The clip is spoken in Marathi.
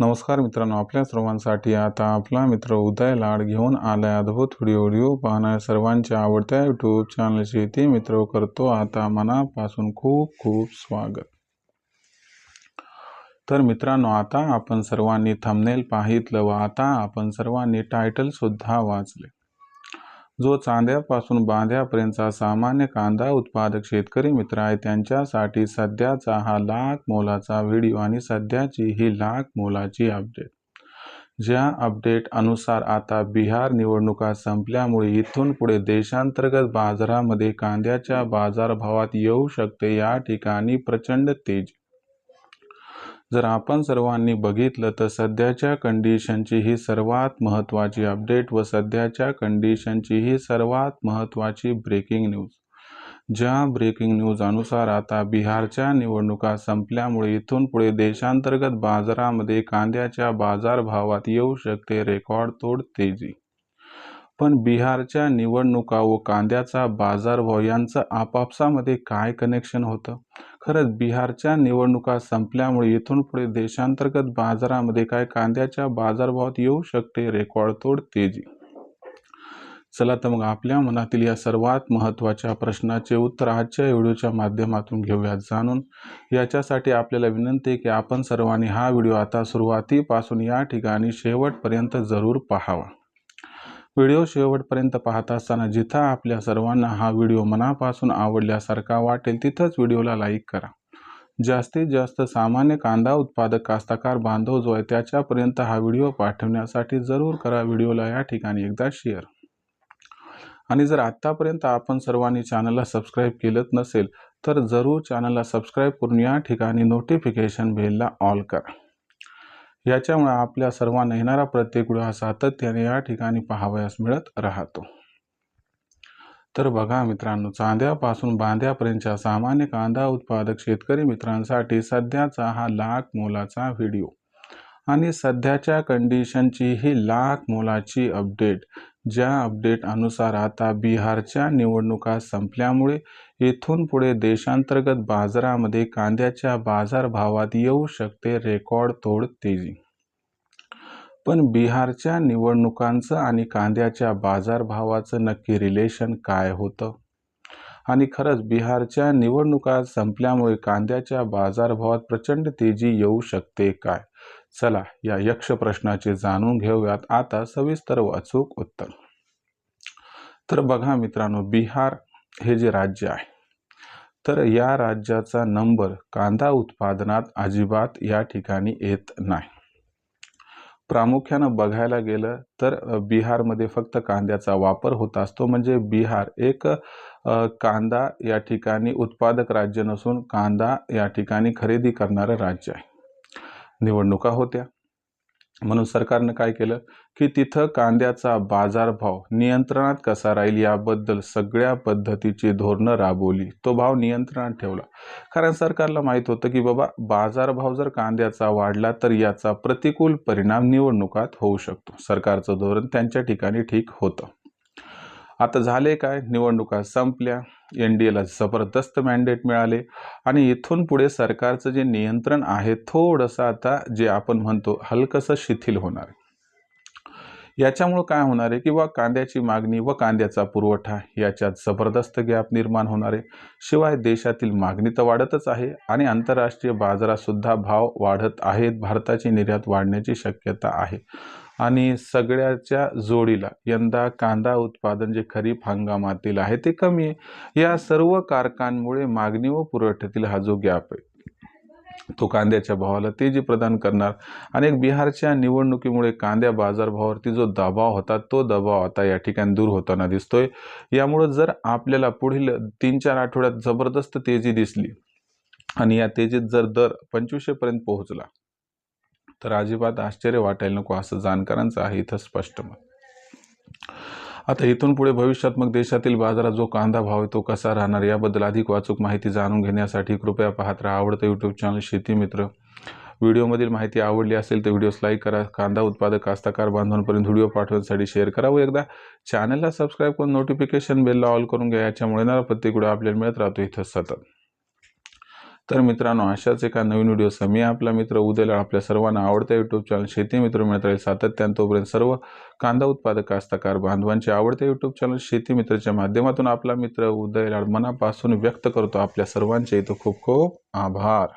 नमस्कार मित्रांनो आपल्या सर्वांसाठी आता आपला मित्र उदय लाड घेऊन आलाय अद्भुत व्हिडिओ व्हिडिओ पाहणाऱ्या सर्वांच्या आवडत्या यूट्यूब चॅनलची ते मित्र करतो आता मनापासून खूप खूप स्वागत. तर मित्रांनो आता आपण सर्वांनी थंबनेल पाहितलं व आता आपण सर्वांनी टायटल सुद्धा वाचले. जो चांद्यापासून बांध्यापर्यंतचा सामान्य कांदा उत्पादक शेतकरी मित्र आहे त्यांच्यासाठी सध्याचा हा लाख मोलाचा व्हिडिओ आणि सध्याची ही लाख मोलाची अपडेट ज्या अपडेट अनुसार आता बिहार निवडणुका संपल्यामुळे इथून पुढे देशांतर्गत बाजारामध्ये कांद्याच्या बाजारभावात येऊ शकते या ठिकाणी प्रचंड तेजी. जर आपण सर्वांनी बघितलं तर सध्याच्या कंडिशनची ही सर्वात महत्त्वाची अपडेट व सध्याच्या कंडिशनची ही सर्वात महत्त्वाची ब्रेकिंग न्यूज ज्या ब्रेकिंग न्यूज अनुसार आता बिहारच्या निवडणुका संपल्यामुळे इथून पुढे देशांतर्गत बाजारामध्ये कांद्याच्या बाजारभावात येऊ शकते रेकॉर्ड तोड तेजी. पण बिहारच्या निवडणुका व कांद्याचा बाजारभाव यांचं आपापसामध्ये काय कनेक्शन होतं? खरंच बिहारच्या निवडणुका संपल्यामुळे इथून पुढे देशांतर्गत बाजारामध्ये काय कांद्याच्या बाजारभावात येऊ शकते? रेकॉर्ड तोड तेजी. चला तर मग आपल्या मनातील या सर्वात महत्त्वाच्या प्रश्नाचे उत्तर आजच्या व्हिडिओच्या माध्यमातून घेऊयात जाणून याच्यासाठी आपल्याला विनंती आहे की आपण सर्वांनी हा व्हिडिओ आता सुरुवातीपासून या ठिकाणी शेवटपर्यंत जरूर पाहावा. व्हिडिओ शेवटपर्यंत पाहत असताना जिथं आपल्या सर्वांना हा व्हिडिओ मनापासून आवडल्यासारखा वाटेल तिथंच व्हिडिओला लाईक करा. जास्तीत जास्त सामान्य कांदा उत्पादक कास्तकार बांधव जो आहे त्याच्यापर्यंत हा व्हिडिओ पाठवण्यासाठी जरूर करा व्हिडिओला या ठिकाणी एकदा शेअर. आणि जर आत्तापर्यंत आपण सर्वांनी चॅनलला सबस्क्राईब केलंच नसेल तर जरूर चॅनलला सबस्क्राईब करून या ठिकाणी नोटिफिकेशन बेलला ऑल करा. याच्यामुळे आपल्या सर्वांना येणारा प्रत्येक वेळ हा सातत्याने या ठिकाणी पाहावयास मिळत राहतो. तर बघा मित्रांनो चांद्यापासून बांध्यापर्यंतच्या सामान्य कांदा उत्पादक शेतकरी मित्रांसाठी सध्याचा हा लाख मोलाचा व्हिडिओ. आणि सध्याच्या कंडिशनची ही लाख मोलाची अपडेट ज्या अपडेट अनुसार आता बिहारच्या निवडणुका संपल्यामुळे इथून पुढे देशांतर्गत बाजारामध्ये कांद्याच्या बाजारभावात येऊ शकते रेकॉर्ड तोड तेजी. पण बिहारच्या निवडणुकांचं आणि कांद्याच्या बाजारभावाचं नक्की रिलेशन काय होतं? आणि खरंच बिहारच्या निवडणुका संपल्यामुळे कांद्याच्या बाजारभावात प्रचंड तेजी येऊ शकते काय? चला या यक्ष प्रश्नाचे जाणून घेऊयात. आता सविस्तर व अचूक उत्तर. तर बघा मित्रांनो बिहार हे जे राज्य आहे तर या राज्याचा नंबर कांदा उत्पादनात अजिबात या ठिकाणी येत नाही. प्रामुख्यानं बघायला गेलं तर बिहारमध्ये फक्त कांद्याचा वापर होत असतो. म्हणजे बिहार एक कांदा या ठिकाणी उत्पादक राज्य नसून कांदा या ठिकाणी खरेदी करणारं राज्य आहे. निवडणुका होत्या. म्हणून सरकारनं काय केलं? की तिथं कांद्याचा बाजारभाव नियंत्रणात कसा राहील याबद्दल सगळ्या पद्धतीची धोरणं राबवली. तो भाव नियंत्रणात ठेवला. कारण सरकारला माहीत होतं की बाबा बाजारभाव जर कांद्याचा वाढला तर याचा प्रतिकूल परिणाम निवडणुकात होऊ शकतो. सरकारचं धोरण त्यांच्या ठिकाणी ठीक होतं. आता झाले काय? निवडणुका संपल्या. एन डी एला जबरदस्त मॅन्डेट मिळाले. आणि इथून पुढे सरकारचं जे नियंत्रण आहे थोडंसं आता जे आपण म्हणतो हलकंसं शिथिल होणार याच्यामुळं काय होणार आहे किंवा कांद्याची मागणी व कांद्याचा पुरवठा याच्यात जबरदस्त गॅप निर्माण होणार आहे. शिवाय देशातील मागणी तर वाढतच आहे आणि आंतरराष्ट्रीय बाजारात सुद्धा भाव वाढत आहेत. भारताची निर्यात वाढण्याची शक्यता आहे. आणि सगळ्याच्या जोडीला यंदा कांदा उत्पादन जे खरीप हंगामातील आहे ते कमी आहे. या सर्व कारकांमुळे मागणी व पुरवठ्यातील हा जो गॅप आहे तो कांद्याच्या भावाला तेजी प्रदान करणार. आणि एक बिहारच्या निवडणुकीमुळे कांद्या बाजारभावावरती जो दबाव होता तो दबाव आता या ठिकाणी दूर होताना दिसतोय. यामुळं जर आपल्याला पुढील तीन चार आठवड्यात जबरदस्त तेजी दिसली आणि या तेजीत जर दर पंचवीसशेपर्यंत पोहोचला तर अजिबात आश्चर्य वाटायला नको असं जाणकारांचं आहे इथं स्पष्ट मत. आता इथून पुढे भविष्यात मग देशातील बाजारात जो कांदा भाव आहे तो कसा राहणार याबद्दल अधिक वाचूक माहिती जाणून घेण्यासाठी कृपया पाहत राहा आवडतं यूट्यूब चॅनल शेती मित्र. व्हिडिओमधील माहिती आवडली असेल तर व्हिडिओस लाईक करा कांदा उत्पादक कास्तकार बांधवांपर्यंत व्हिडिओ पाठवण्यासाठी शेअर करा व एकदा चॅनलला सबस्क्राईब करून नोटिफिकेशन बेलला ऑल करून घ्या. याच्यामुळे ना प्रत्येक व्हिडिओ आपल्याला मिळत राहतो. इथं सतत. तर मित्रांनो अशाच एका नवीन व्हिडिओसह मी आपला मित्र उद्याला आपल्या सर्वांना आवडत्या यूट्यूब चॅनल शेती मित्र मिळत राहील सातत्यानं तोपर्यंत सर्व कांदा उत्पादक कास्तकार बांधवांचे आवडते यूट्यूब चॅनल शेती मित्रच्या माध्यमातून आपला मित्र उदयलाड मनापासून व्यक्त करतो. आपल्या सर्वांचे इथं खूप खूप आभार.